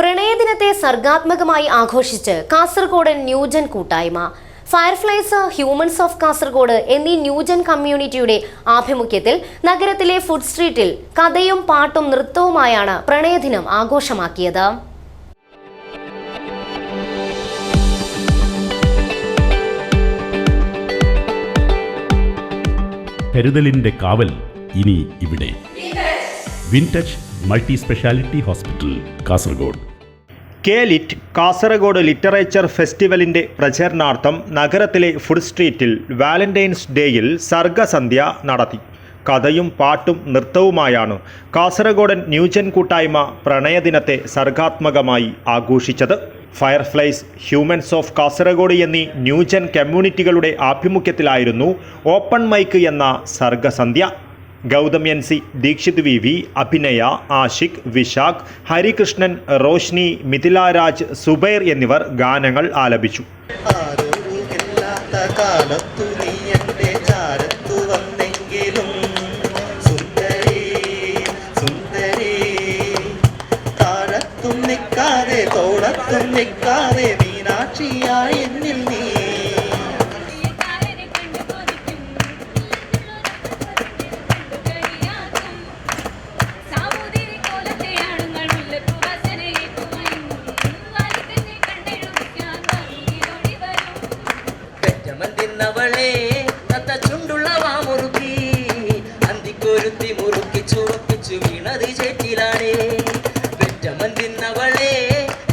പ്രണയദിനത്തെ സർഗാത്മകമായി ആഘോഷിച്ച് കാസർഗോഡ് ന്യൂജൻ കൂട്ടായ്മ. ഫയർഫ്ലൈസ് ഹ്യൂമൻസ് ഓഫ് കാസർഗോഡ് എന്നീ ന്യൂജൻ കമ്മ്യൂണിറ്റിയുടെ ആഭിമുഖ്യത്തിൽ നഗരത്തിലെ ഫുഡ് സ്ട്രീറ്റിൽ കഥയും പാട്ടും നൃത്തവുമായാണ് പ്രണയദിനം ആഘോഷമാക്കിയത്. കരുതലിന്റെ കാവൽ ഇനി ഇവിടെ. Wintouch multi speciality hospital Kasaragod. K lit Kasaragod literature ഫെസ്റ്റിവലിന്റെ പ്രചരണാർത്ഥം നഗരത്തിലെ ഫുഡ് സ്ട്രീറ്റിൽ വാലന്റൈൻസ് ഡേയിൽ സർഗസന്ധ്യ നടത്തി. കഥയും പാട്ടും നൃത്തവുമായാണ് കാസർഗോഡൻ ന്യൂജൻ കൂട്ടായ്മ പ്രണയദിനത്തെ സർഗാത്മകമായി ആഘോഷിച്ചത്. ഫയർഫ്ലൈസ് ഹ്യൂമൻസ് ഓഫ് കാസർഗോഡ് എന്നീ ന്യൂജൻ കമ്മ്യൂണിറ്റികളുടെ ആഭിമുഖ്യത്തിലായിരുന്നു ഓപ്പൺ മൈക്ക് എന്ന സർഗസന്ധ്യ. Gautham N C Deekshith V V Abhinaya Ashiq Vishakh Harikrishnan Roshni മിഥിലാരാജ് Zubair എന്നിവർ ഗാനങ്ങൾ ആലപിച്ചു. തോളത്തും നിൽക്കാതെ മീനാക്ഷിയായി എന്നിൽ നീ പെറ്റമൻ നത്ത ചുണ്ടുള്ള ചുണ്ടുള്ള വാമുറുക്കി. അന്തിക്കൊരുത്തി മുറുക്കി ചുറുപ്പിച്ചു വീണത് ചേറ്റിലാണേ. വെറ്റമൻ തിന്നവളെ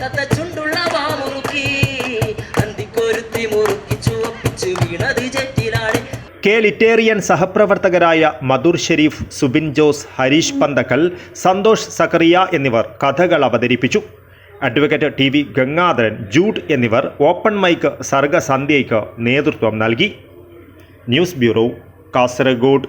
നത്ത ചുണ്ടുള്ള വാമുറുക്കി. അന്തിക്കൊരുത്തി മുറുക്കി ചുവപ്പിച്ചു വീണത് ചേറ്റിലാണേ. കെ ലിറ്റേറിയൻ സഹപ്രവർത്തകരായ മധുർ ഷെരീഫ് സുബിൻ ജോസ് ഹരീഷ് പന്തക്കൽ സന്തോഷ് സക്കറിയ എന്നിവർ കഥകൾ അവതരിപ്പിച്ചു. Advocate T V Gangadharan Jude എന്നിവർ ഓപ്പൺ മൈക്ക് സർഗസന്ധ്യയ്ക്ക് നേതൃത്വം നൽകി. News bureau Kasaragod.